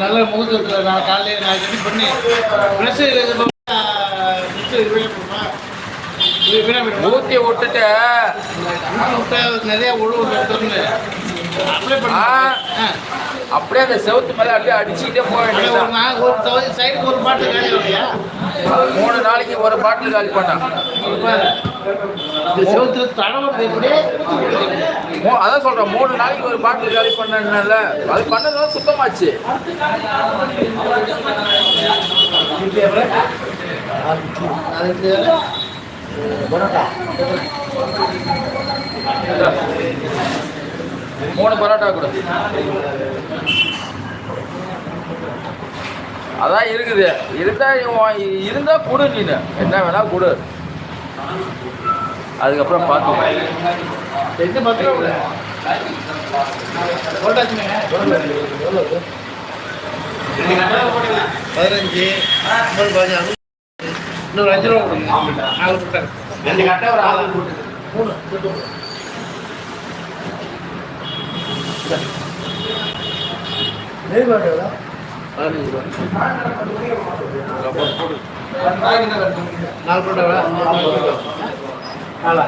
நல்ல முகூர்த்தத்தில் நான் காலையில் நான் ரெடி பண்ணி ப்ரெஸ்ஸு ஊத்தி விட்டுட்டு நிறைய அப்படியே அந்த செவுத்து மேல அப்படியே அடிச்சுக்கிட்டே போக இல்லையா மூணு நாளைக்கு ஒரு பாட்டில் காலி பண்ணான் அதான் சொல்றேன் மூணு நாளைக்கு ஒரு பாட்டில் காலி பண்ணல அது பண்ணதும் சுத்தமாச்சு அதுக்கு மூணு பரோட்டா கொடு. அதான் இருக்குது. இருந்தா இருந்தா கொடு நீனு. என்ன வேணா கொடு. அதுக்கப்புறம் பார்த்து பதினஞ்சு. இன்னொரு அஞ்சு ரூபா கொடுங்க. நாலு போட்டாங்க ரெண்டு கட்டை ஒரு ஆறு மூணு பதினஞ்சு ரூபா. நாலு போட்டாங்களா நாலா.